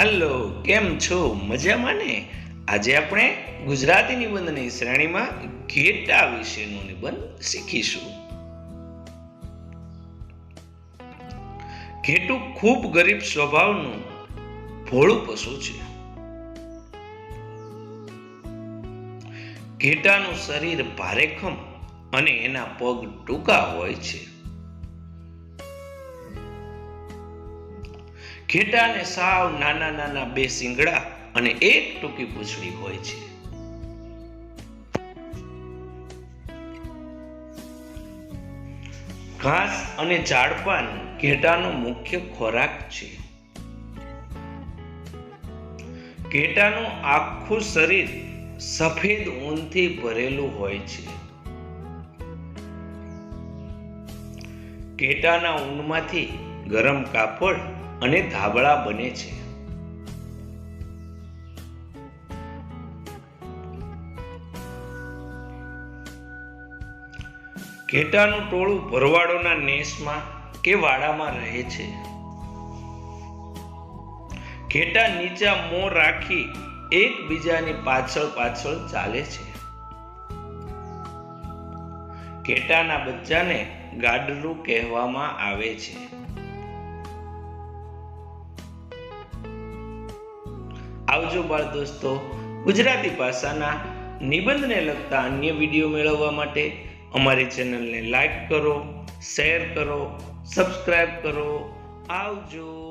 Hello, કેમ છો? મજામાં ને? આજે આપણે ગુજરાતી નિબંધની શ્રેણીમાં ઘેટા વિશેનો નિબંધ શીખીશું. ઘેટું ખૂબ ગરીબ સ્વભાવનું ભોળું પશુ છે. ઘેટાનું શરીર ભારેખમ અને એના પગ ટૂંકા હોય છે. ઘેટાને સાવ નાના નાના બે શિંગડા અને એક ટૂંકી પૂંછડી હોય છે. ઘાસ અને ઝાડપાન ઘેટાનો મુખ્ય ખોરાક છે. ઘેટાનું આખું શરીર સફેદ ઊનથી ભરેલું હોય છે. ઘેટાના ઊનમાંથી ગરમ કાપડ અને ધાબળા બને છે. ઘેટાનું ટોળું ભરવાડોના નેસમાં કે વાડામાં રહે છે. ઘેટા નીચા મોં રાખી એકબીજાની પાછળ પાછળ ચાલે છે. ઘેટાના બચ્ચાને ગાડલું કહેવામાં આવે છે. આવજો બાળ દોસ્તો. ગુજરાતી ભાષાના નિબંધને લગતા અન્ય વીડિયો મેળવવા માટે અમારી ચેનલને લાઈક કરો, શેર કરો સબસ્ક્રાઈબ કરો. આવજો.